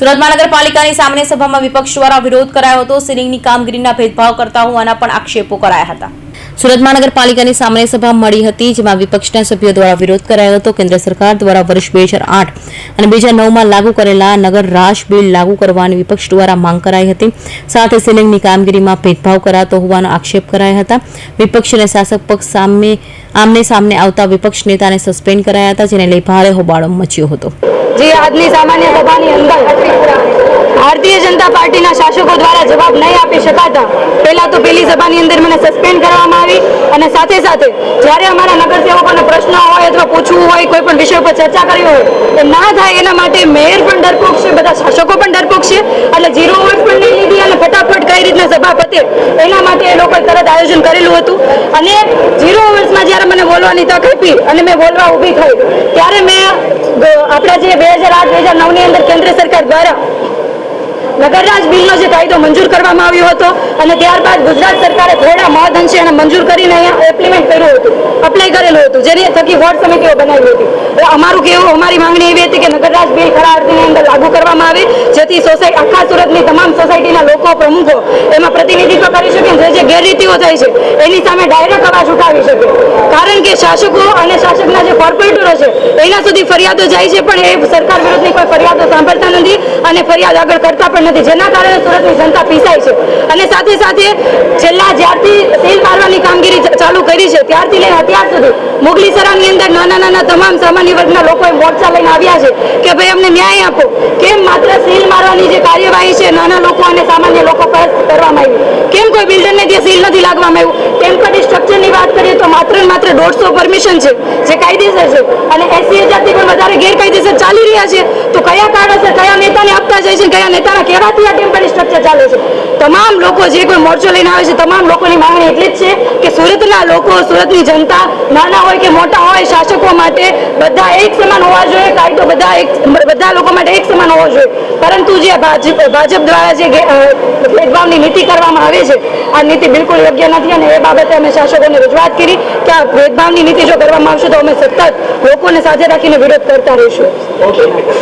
સુરત મહાનગરપાલિકાની સામાન્ય સભામાં વિપક્ષ દ્વારા વિરોધ કરાયો હતો. સીલિંગની કામગીરીના ભેદભાવ કરતા હોવાના પણ આક્ષેપો કરાયા હતા. સુરત મહાનગરપાલિકાની સામાન્ય સભા મળી હતી, જેમાં વિપક્ષના સભ્યો દ્વારા વિરોધ કરાયો હતો, કેન્દ્ર સરકાર દ્વારા વર્ષ બે અને બે હજાર લાગુ કરેલા નગર રાશ બિલ લાગુ કરવાની વિપક્ષ દ્વારા માંગ કરાઈ હતી. સાથે સિલિંગની કામગીરીમાં ભેદભાવ કરાતો હોવાનો આક્ષેપ કરાયા હતા. વિપક્ષ અને શાસક પક્ષ સામે, આમને સામને આવતા વિપક્ષ નેતાને સસ્પેન્ડ કરાયા હતા, જેને લઈ ભારે હોબાળો મચ્યો હતો. જે ભારતીય જનતા પાર્ટીના શાસકો દ્વારા જવાબ નહીં આપી શકાતા, પહેલા તો પેલી સભાની અંદર મને સસ્પેન્ડ કરવામાં આવી. અને સાથે સાથે જ્યારે અમારા નગરસેવકોને પ્રશ્ન હોય અથવા પૂછવું હોય, કોઈ પણ વિષય પર ચર્ચા કરવી હોય, તો ના થાય એના માટે મેયર પણ ડરપોક છે, બધા શાસકો પણ ડરપોક છે. એટલે ઝીરો વર્ષ પણ નહીં લીધી અને ફટાફટ કઈ રીતના સભા પતે એના માટે એ લોકોએ તરત આયોજન કરેલું હતું. અને ઝીરો ઓવર્સમાં જ્યારે મને બોલવાની તક આપી અને મેં બોલવા ઊભી થઈ, ત્યારે મેં આપણા જે બે હજાર આઠ, બે હજાર નવની અંદર કેન્દ્ર સરકાર દ્વારા નગરરાજ બિલનો જે કાયદો મંજૂર કરવામાં આવ્યો હતો અને ત્યારબાદ ગુજરાત સરકારે થોડા મહદ અંશે એને મંજૂર કરીને અહીંયા એપ્લિમેન્ટ કર્યું હતું. અપ્લાય કરેલું હતું. જેની થકી વોર્ડ સમિતિઓ બનાવી હતી. એટલે અમારું કેવું અમારી માંગણી એવી હતી કે નગરરાજ બિલ ખરા અર્થની અંદર લાગુ કરવામાં આવે, જેથી સોસાયટી આખા સુરતની તમામ સોસાયટીના લોકો, પ્રમુખો એમાં પ્રતિનિધિત્વ કરી શકે જે જે ગેરરીતિઓ થાય છે, એની સામે ડાયરેક્ટ અવાજ ઉઠાવી શકે. શાસકો અને શાસકના જે કોર્પોરેટરો છે એના સુધી ફરિયાદો જાય છે, પણ એ સરકાર વિરુદ્ધની કોઈ ફરિયાદો સાંભળતા નથી અને ફરિયાદ આગળ કરતા પણ નથી. જેના કારણે સુરતની જનતા પીસાય છે. અને સાથે સાથે છેલ્લા જ્યારથી સીલ મારવાની કામગીરી ચાલુ કરી છે, ત્યારથી લઈને અત્યાર સુધી મુગલી સરાની અંદર નાના નાના તમામ સામાન્ય વર્ગના લોકોએ મોરચા લઈને આવ્યા છે કે ભાઈ અમને ન્યાય આપો. કેમ માત્ર સીલ મારવાની જે કાર્યવાહી છે નાના લોકો અને સામાન્ય લોકો પર કરવામાં આવી કેમ કોઈ બિલ્ડરને ત્યાં સીલ નથી લાગવામાં આવ્યું ટેમ્પરરી સ્ટ્રક્ચરની વાત કરીએ તો માત્ર દોઢસો પરમિશન છે જે કાયદેસર છે. અને એસી હજારથી પણ વધારે ગેરકાયદેસર ચાલી રહ્યા છે તો કયા કારણસર કયા છે કયા નેતાના કહેવાથી આ ટેમ્પરરી સ્ટ્રક્ચર ચાલે છે. તમામ લોકો જે કોઈ મોરચો લઈને આવે છે, તમામ લોકોની માંગણી એટલી જ છે કે સુરતના લોકો, સુરતની જનતા, નાના હોય કે મોટા હોય, શાસકો માટે બધા એક સમાન હોવા જોઈએ, કાયદો બધા એક, બધા લોકો માટે એક સમાન હોવો જોઈએ. પરંતુ જે ભાજપ ભાજપ દ્વારા જે ભેદભાવની નીતિ કરવામાં આવે છે, આ નીતિ બિલકુલ યોગ્ય નથી અને એ બાબતે અમે શાસકોને રજૂઆત કરી કે આ ભેદભાવની નીતિ જો કરવામાં આવશે તો અમે સતત લોકોને સાથે રાખીને વિરોધ કરતા રહીશું.